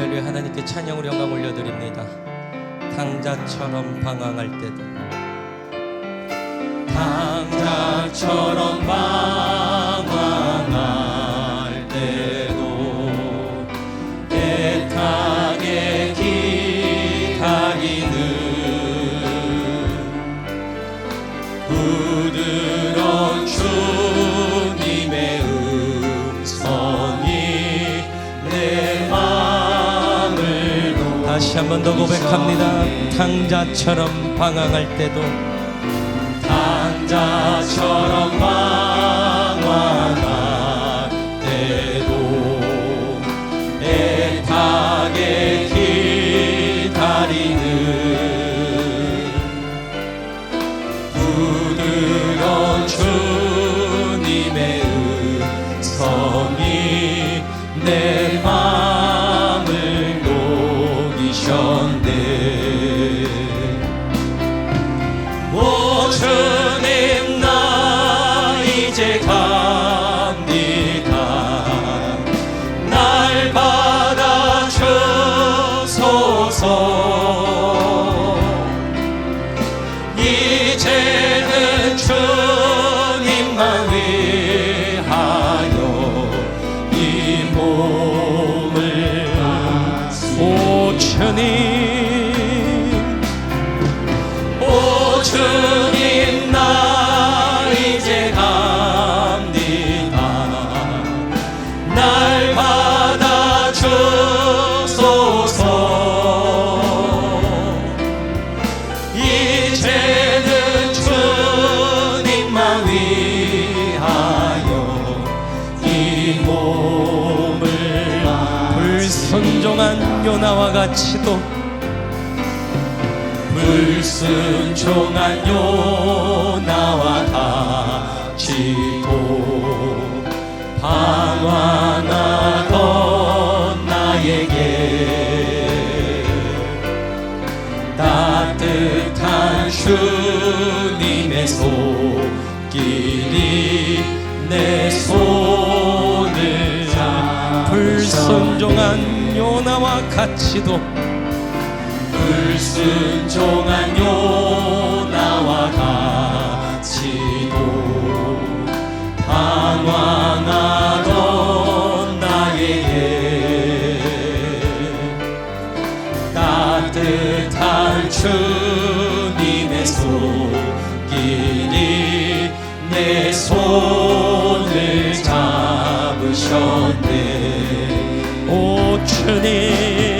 할렐루야 하나님께 찬양으로 영광 올려드립니다. 당자처럼 방황할 때도 당자처럼 방 다시 한 번 더 고백합니다. 당자처럼 방황할 때도 당자처럼 같이도. 불순종한 요나와 같이도 방황하던 나에게 따뜻한 주님의 손길이 내 손을 잡 불순종한 요나와 같이도 불순종한 요나와 같이도. 방황하던 나에게 따뜻한 주님의 손길이 내 손을 잡으셨네. 오 주님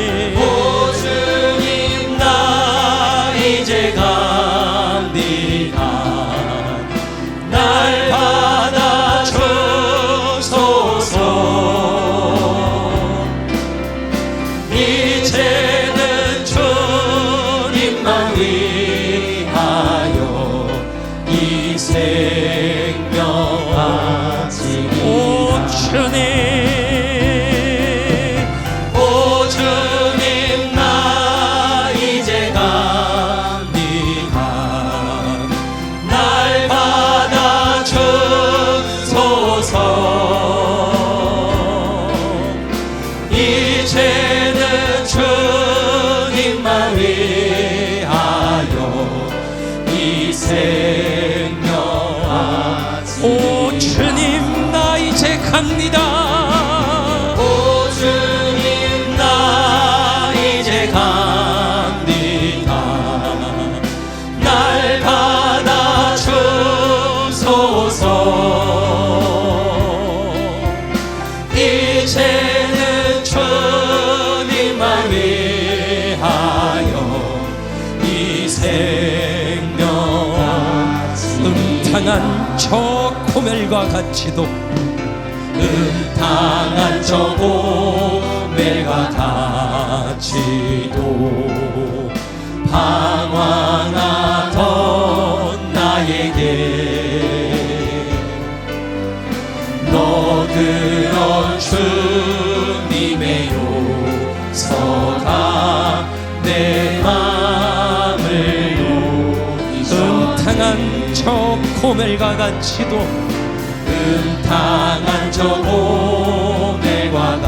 이제는 주님만 위하여 이 생명 음탕한 저 고멜과 같이도 음탕한 저 고멜과 같이도 방황하던 나에게 그런 주님의 요서가 내 맘을 녹이죠 음탕한 저 코멜과 같이도 음탕한 저 고멜과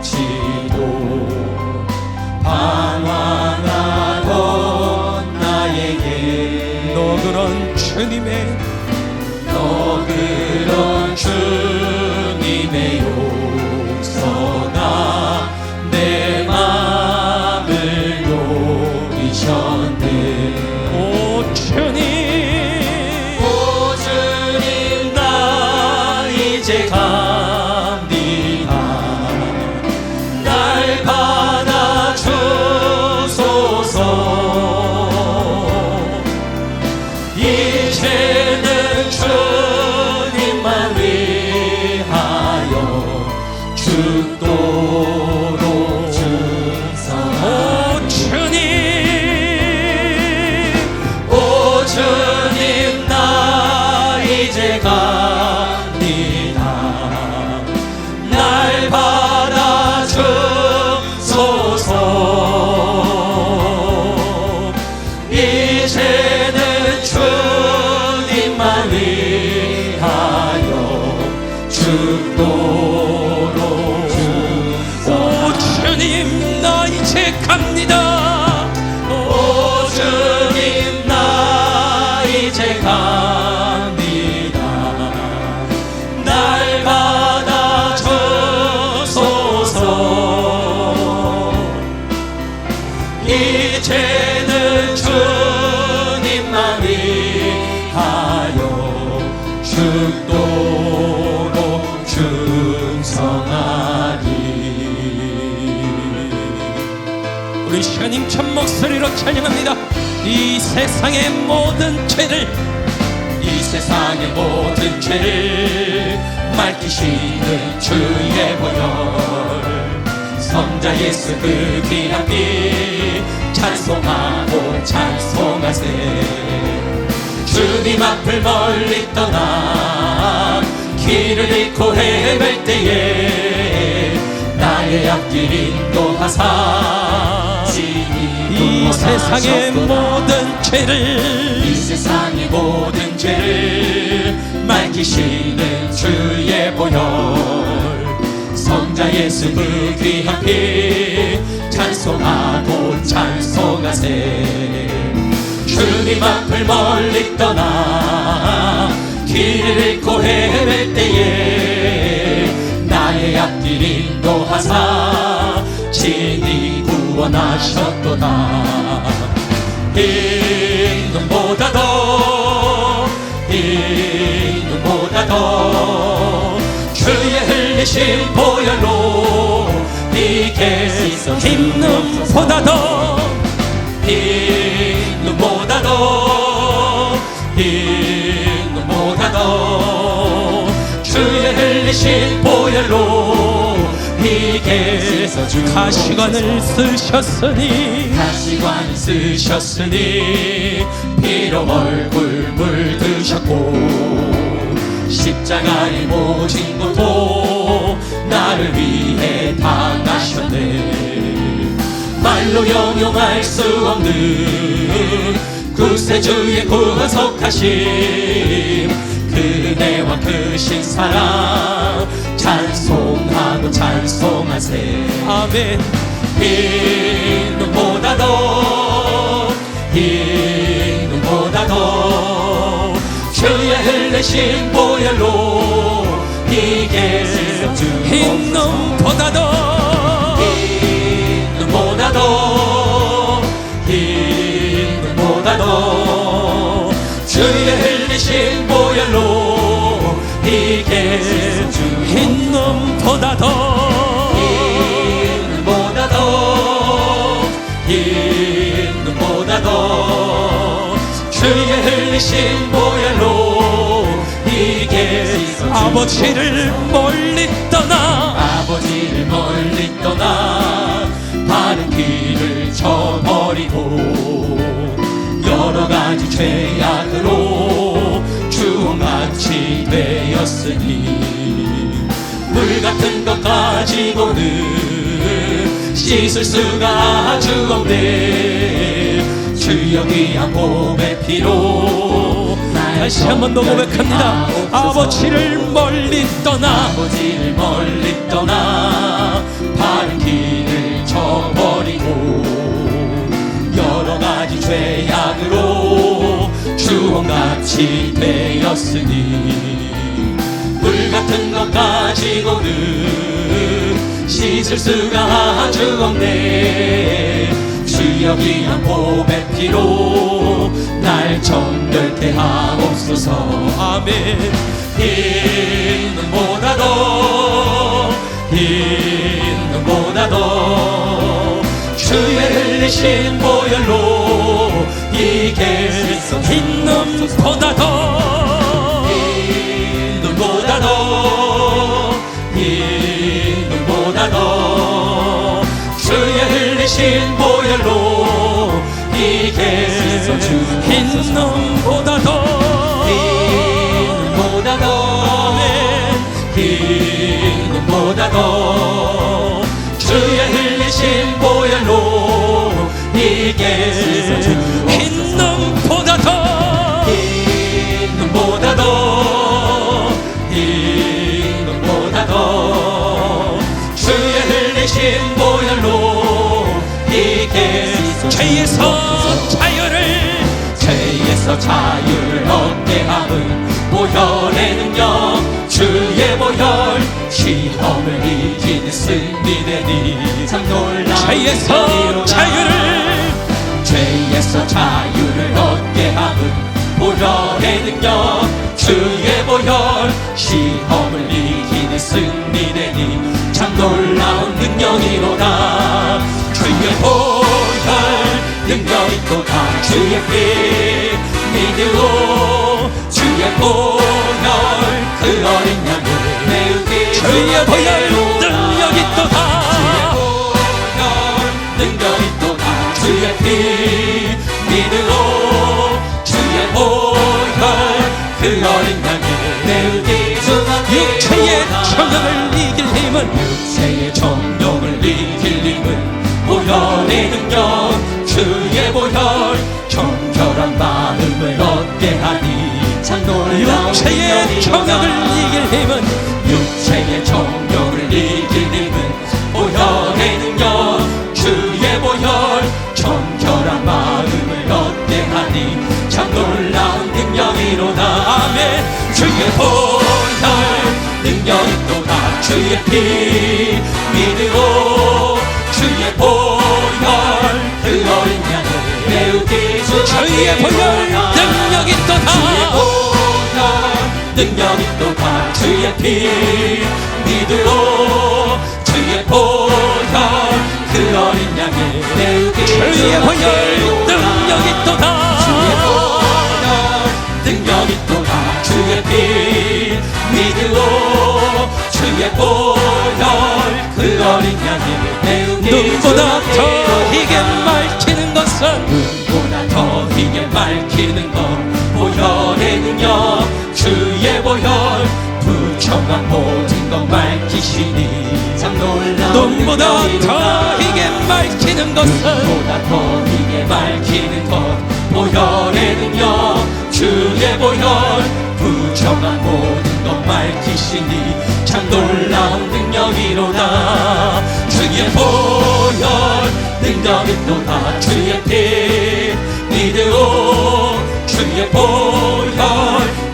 같이도 방황하던 나에게 너 그런 주님의 니다 주소 목소리로 찬양합니다. 이 세상의 모든 죄를 이 세상의 모든 죄를 맑히시는 주의 보혈. 성자 예수 그 귀한 피 찬송하고 찬송하세. 주님 앞을 멀리 떠나 길을 잃고 헤맬 때에 나의 앞길 인도하사 이 세상의 모든 죄를 이 세상의 모든 죄를 맑히시는 주의 보혈. 성자 예수 그 귀한 피 찬송하고 찬송하세. 주님 앞을 멀리 떠나 길을 잃고 헤맬 때에 나의 앞길 인도하사 진이 구원하셨도다 이 눈보다 더이 눈보다 더 주의 흘리신 보혈로 이게 흰 눈보다 더흰 눈보다 더흰 눈보다 더 주의 흘리신 보혈로 이게 가시관을 쓰셨으니 가시관을 쓰셨으니 피로 얼굴 물드셨고 십자가의 모진 고통 나를 위해 당하셨네. 말로 영용할 수 없는 구세주의 구속하심 그대와 크신 사랑. 찬송하고 찬송하세. 아멘. 흰 눈보다 더흰 눈보다 더 주의 흘리신 보혈로 이게 흰 눈보다 더흰 눈보다 더흰 눈보다 더 주의 흘리신 보혈로 흰 눈보다 더 흰 눈보다 더 흰 눈보다 더. 주의 흘리신 보혈로 이게 아버지를 멀리 떠나. 아버지를 멀리 떠나 바른 길을 저버리고 여러 가지 죄악으로 주홍같이 되었으니 물 같은 것 가지고는 씻을 수가 아주 없네. 주여 귀한 몸의 피로 다시 한 번 더 고백합니다. 아버지를 멀리 떠나 아버지를 멀리 떠나 바른 길을 저버리고 여러 가지 죄악으로 주홍같 실패였으니 물 같은 것 가지고는 씻을 수가 아주 없네. 주여 귀한 고백기로 날 정결케 하옵소서. 아멘. 흰 힘보다도 흰 힘보다도 주의 흘리신 보혈로 이게 흰 눈보다 더 흰 눈보다 더 흰 눈보다 더. 주의 흘리신 보혈로 이게 흰 눈보다 더 흰 눈보다 더 흰 눈보다 더. 주의 흘리신 죄에서 자유를 죄에서 자유를 얻게 함은 보혈의 능력 주의 보혈 시험을 이기는 승리되니 참 놀라운 죄에서 자유를 죄에서 자유를 얻게 함은 보혈의 능력 주의 보혈 시험을 이기는 승리되니 참 놀라운 능력이로다. 주의 보혈 능력이 또다 주의 피 믿으오 주의 보혈 그 어린 양을 메우기 주의 보혈 능력이 또다 주의 보혈 능력이 또다 주의 피 믿으오 주의 보혈 그 어린 양을 메우기 육체의 정욕을 이길 힘은 육체의 정욕을 이길 힘은 보혈의 능력 주의 보혈 정결한 마음을 얻게 하니 참 놀라운 육체의 정욕을 이길 힘은? 육체의 정욕을 이길 힘은? 보혈의 능력 주의 보혈 정결한 마음을 얻게 하니 참 놀라운 능력이로다. 아멘. 주의 보혈 능력이 또다. 주의 피 믿으 주의 보혈 능력이 또다 주의 보혈 능력이 또다 주의 피 믿으오 주의 보혈 그 어린 양을 메우기 주의 보혈 주의 보혈 능력이 또다 주의 피 믿으오 주의 보혈 그 어린 양을 메우기 눈보다 더 희게 말키는 것은 눈보다 더 희게 말키는 것. 보혈의 능력 주의 보혈. 부정한 모든 것 말키시니 참 놀라운 눈보다 더 희게 말키는 것은 눈보다 더 희게 말키는 것. 보혈의 능력 주의 보혈. 부정한 모든 것 밝히시니 참 놀라운 능력이로다 주의 보혈 능력이 또다 주의 피. 믿으오 주의 보혈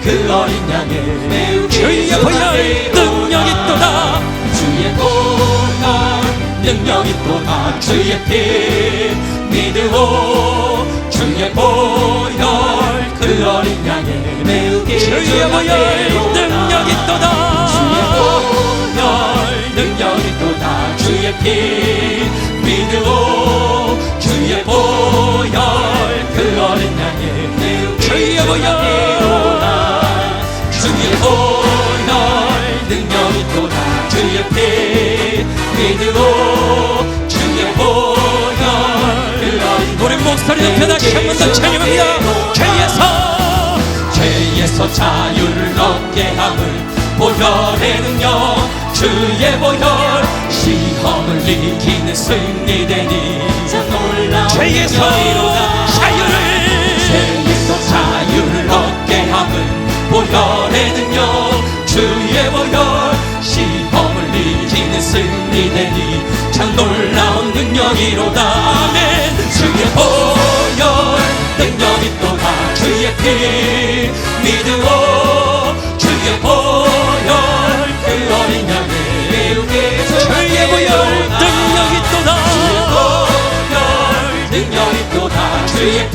그 어린 양을 메우기 주의 보혈 능력이 또다 주의 보혈 능력이 또다 주의 피. 믿으오 주의 보혈 그 어린 양을 메우기 주의 보혈 능력이 또다 또다 주의 피 믿으오. 주의 보혈. 그 어린 양을 메우기 주의 보혈. 주의 보혈. 능력이 또다. 주의 피 믿으오. 주의 보혈. 그 어린 우리 목소리 높여 다시 한 번 더 찬양합니다. 죄에서. 죄에서 자유를 얻게 함은 보혈의 능력 주의 보혈 시험을 이기는 승리되니. 참 놀라운 죄에서 자유를 죄에서 자유를 얻게 함은 보혈의 능력. 주의 보혈 시험을 이기는 승리되니. 참 놀라운 능력이로다. 아멘. 주의 보혈 능력이 또다 주의 피. 믿으오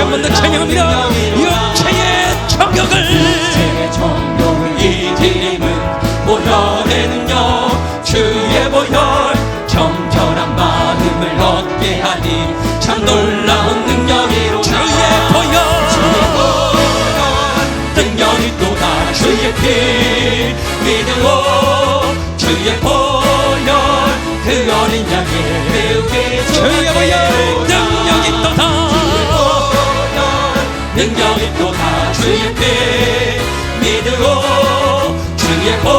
다시 한 번 더 찬양합니다. 육체의 정격을. 육체의 정욕을 이길 힘은 보혈의 능력 주의 보혈 정결한 마음을 얻게 하니 참 놀라운 능력이로 주의 보혈 능력이 또다 주의 피 믿으오 주의 보혈 그 어린 양의 배우게 주의 보혈 능력이 또다 주의 피 믿으오 주의 보혈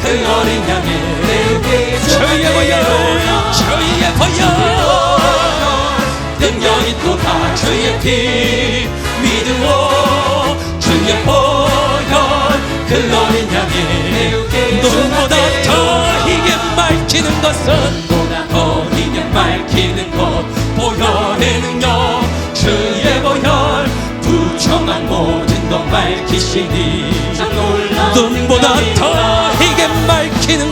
그 어린 양의 배우게 주의 보혈 주의 보혈. 능력이 또다 주의 피 믿으오 주의 보혈 그 어린 양의 눈보다 더 희게 맑히는 것은 보다 더 희게 맑히는 것 보혈의 능력 밝히시니 눈보다 더 희게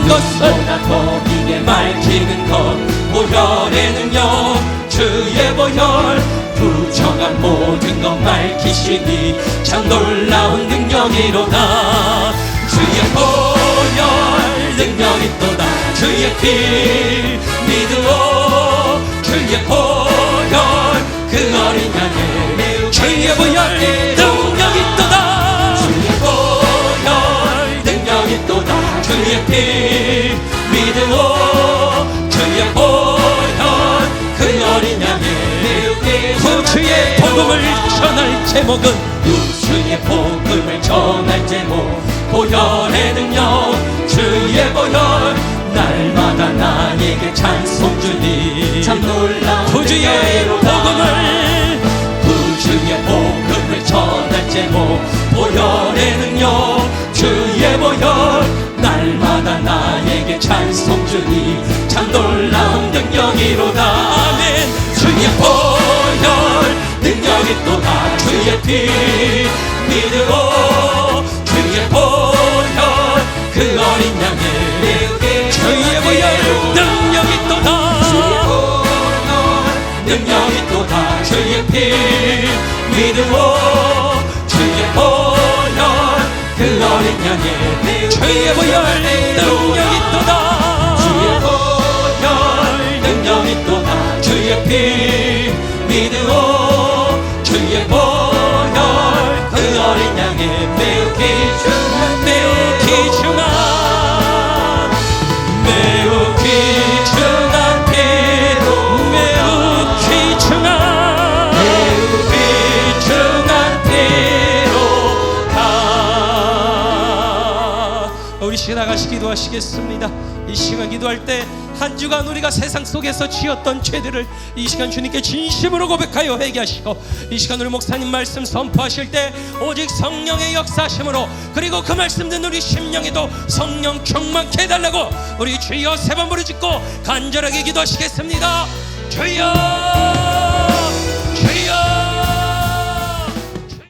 것은 보다 더 희게 맑히는 것. 보혈의 능력 주의 보혈. 부정한 모든 것 밝히시니 참 놀라운 능력이로다. 주의 보혈 능력이 또다. 주의 피 믿으오 주의 보혈 그 어린 양의 주의 보혈 피 믿으오 주의 보혈 그 어린 양의 구주의 복음을 전할 제목은 구주의 복음을 전할 제목. 보혈의 능력 주의 보혈. 날마다 나에게 찬송 주니. 참 놀라운 구주의 복음을 구주의 복음을 전할 제목 보혈의 능력 주의 보혈 날마다 나에게 찬송 주니 참 놀라운 능력이로다. 아멘. 주의 보혈 능력이 또다. 주의 피 믿으오. 주의 보혈 그 어린 양의 주의 보혈 능력이 또다. 능력이 또다. 주의 피 믿으오 양의 주의 보혈 능력이 또다. 주의 보혈 능력이 또다. 주의 피 믿으오. 주의 보혈 그 어린 양의 매우 귀중한 매우 귀중한 다 우리 시간 나가시 기도하시겠습니다. 이 시간 기도할 때 한 주간 우리가 세상 속에서 지었던 죄들을 이 시간 주님께 진심으로 고백하여 회개하시고 이 시간 우리 목사님 말씀 선포하실 때 오직 성령의 역사심으로 그리고 그 말씀 듣는 우리 심령에도 성령 충만케 해달라고 우리 주여 세 번 부르짖고 간절하게 기도하시겠습니다. 주여